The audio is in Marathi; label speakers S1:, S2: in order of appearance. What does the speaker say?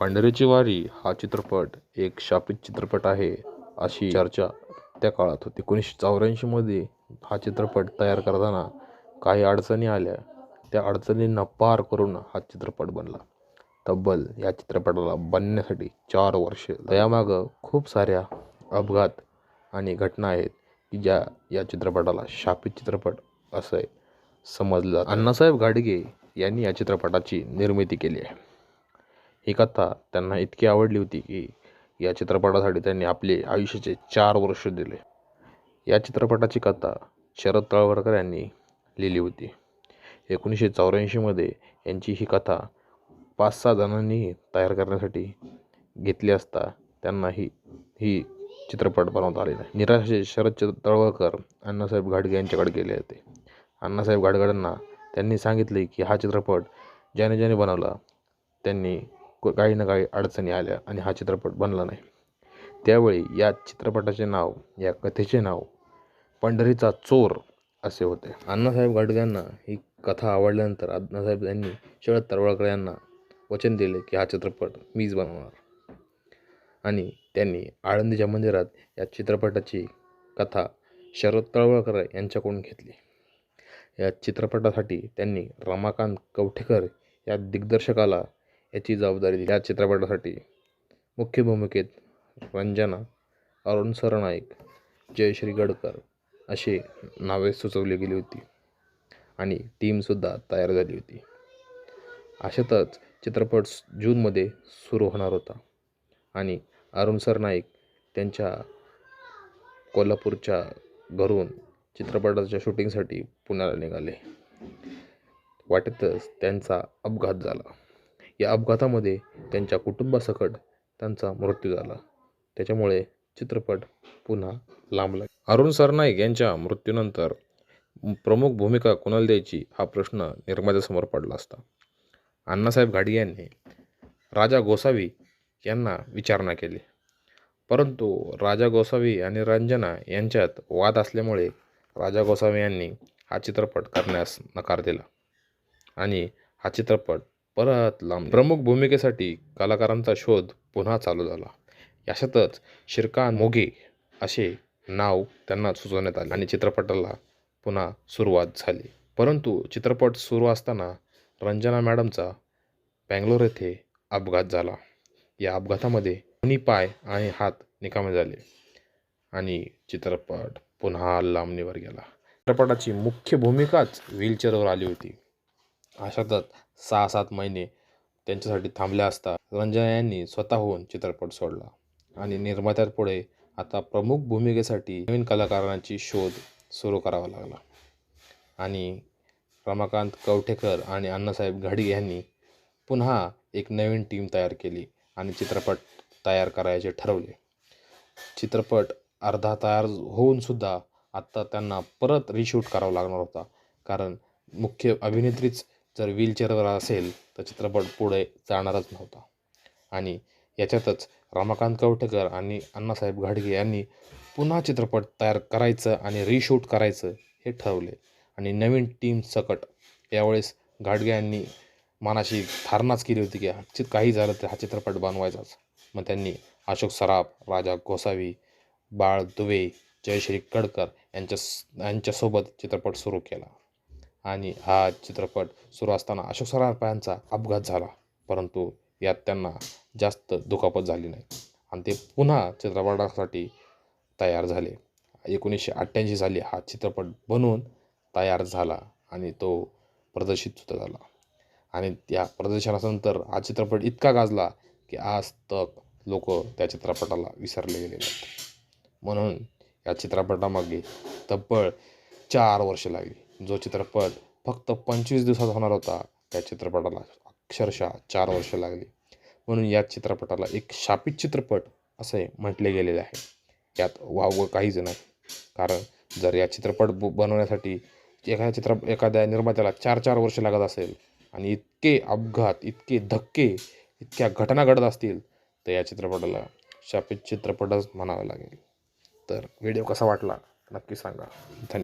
S1: पंढरीची वारी हा चित्रपट एक शापित चित्रपट आहे अशी चर्चा त्या काळात होती. एकोणीसशे चौऱ्याऐंशीमध्ये हा चित्रपट तयार करताना काही अडचणी आल्या. त्या अडचणींना पार करून हा चित्रपट बनला. तब्बल या चित्रपटाला बनण्यासाठी चार वर्षे यामागं खूप साऱ्या अपघात आणि घटना आहेत की ज्या या चित्रपटाला शापित चित्रपट असं समजलं अण्णासाहेब गाडगे यांनी या चित्रपटाची निर्मिती केली आहे. ही कथा त्यांना इतकी आवडली होती की या चित्रपटासाठी त्यांनी आपले आयुष्याचे चार वर्ष दिले. या चित्रपटाची कथा शरद तळवळकर यांनी लिहिली होती. एकोणीसशे चौऱ्याऐंशीमध्ये यांची ही कथा पाच सहा जणांनी तयार करण्यासाठी घेतली असता त्यांना ही ही चित्रपट बनवता आले नाही. निराशे शरद तळवळकर अण्णासाहेब घाडगे यांच्याकडे गेले होते. अण्णासाहेब घाडगडांना त्यांनी सांगितले की हा चित्रपट ज्याने ज्याने बनवला त्यांनी काही ना काही अडचणी आल्या आणि हा चित्रपट बनला नाही. त्यावेळी या चित्रपटाचे नाव या कथेचे नाव पंढरीचा चोर असे होते. अण्णासाहेब गाडग्यांना ही कथा आवडल्यानंतर अण्णासाहेब यांनी शरद तळवळकर यांना वचन दिले की हा चित्रपट मीच बनवणार. आणि त्यांनी आळंदीच्या मंदिरात या चित्रपटाची कथा शरद तळवळकर यांच्याकडून घेतली. या चित्रपटासाठी त्यांनी रमाकांत कवठेकर या दिग्दर्शकाला याची जबाबदारी दिली. या चित्रपटासाठी मुख्य भूमिकेत रंजना अरुण सरनाईक जयश्री गडकर अशी नावे सुचवली गेली होती आणि टीमसुद्धा तयार झाली होती. अशातच चित्रपट जूनमध्ये सुरू होणार होता आणि अरुण सरनाईक त्यांच्या कोल्हापूरच्या घरून चित्रपटाच्या शूटिंगसाठी पुण्याला निघाले. वाटेतच त्यांचा अपघात झाला. या अपघातामध्ये त्यांच्या कुटुंबासकट त्यांचा मृत्यू झाला. त्याच्यामुळे चित्रपट पुन्हा लांबला. अरुण सरनाईक यांच्या मृत्यूनंतर प्रमुख भूमिका कोणाला द्यायची हा प्रश्न निर्मात्यासमोर पडला असता. अण्णासाहेब घाडी यांनी राजा गोसावी यांना विचारणा केली. परंतु राजा गोसावी आणि रंजना यांच्यात वाद असल्यामुळे राजा गोसावी यांनी हा चित्रपट करण्यास नकार दिला आणि हा चित्रपट परत लांब प्रमुख भूमिकेसाठी कलाकारांचा शोध पुन्हा चालू झाला. याशातच शिरकान मोगे असे नाव त्यांना सुचवण्यात आले आणि चित्रपटाला पुन्हा सुरुवात झाली. परंतु चित्रपट सुरू असताना रंजना मॅडमचा बँगलोर येथे अपघात झाला. या अपघातामध्ये दोन्ही पाय आणि हात निकामे झाले आणि चित्रपट पुन्हा लांबणीवर गेला. चित्रपटाची मुख्य भूमिकाच व्हीलचेअरवर आली होती. अशातच सहा सात महिने त्यांच्यासाठी थांबल्या असता रंजना यांनी स्वतःहून चित्रपट सोडला. आणि निर्मात्यांपुढे आता प्रमुख भूमिकेसाठी नवीन कलाकारांची शोध सुरू करावा लागला. आणि रमाकांत कवठेकर आणि अण्णासाहेब घडी यांनी पुन्हा एक नवीन टीम तयार केली आणि चित्रपट तयार करायचे ठरवले. चित्रपट अर्धा तयार होऊनसुद्धा आत्ता त्यांना परत रिशूट करावा लागणार होता. कारण मुख्य अभिनेत्रीच जर व्हीलचेअरवर असेल तर चित्रपट पुढे जाणारच नव्हता. आणि याच्यातच रमाकांत कवठेकर आणि अण्णासाहेब घाडगे यांनी पुन्हा चित्रपट तयार करायचं आणि रिशूट करायचं हे ठरवले. आणि नवीन टीम सकट. यावेळेस घाडगे यांनी मनाशी धारणाच केली होती की चित काही झालं तर हा चित्रपट बनवायचाच. मग त्यांनी अशोक सराफ राजा गोसावी बाळ दुवे जयश्री कडकर यांच्या यांच्यासोबत चित्रपट सुरू केला. आणि हा चित्रपट सुरू असताना अशोक सराफ यांचा अपघात झाला. परंतु यात त्यांना जास्त दुखापत झाली नाही. आणि ते पुन्हा चित्रपटासाठी तयार झाले. एकोणीसशे अठ्ठ्याऐंशी साली हा चित्रपट बनवून तयार झाला आणि तो प्रदर्शितसुद्धा झाला. आणि त्या प्रदर्शनानंतर हा चित्रपट इतका गाजला की आज तक लोक त्या चित्रपटाला विसरले गेले आहेत. म्हणून या चित्रपटामागे तब्बल चार वर्ष लागली. जो चित्रपट फक्त पंचवीस दिवसात होणार होता त्या चित्रपटाला अक्षरशः चार वर्ष लागली. म्हणून या चित्रपटाला एक शापित चित्रपट असे म्हटले गेलेले आहे. यात वावगं काहीच नाही. कारण जर या चित्रपट ब बनवण्यासाठी एखाद्या चित्र एखाद्या निर्मात्याला चार चार वर्ष लागत असेल आणि इतके अपघात इतके धक्के इतक्या घटना घडत असतील तर या चित्रपटाला शापित चित्रपटच म्हणावं लागेल. तर व्हिडिओ कसा वाटला नक्की सांगा. धन्यवाद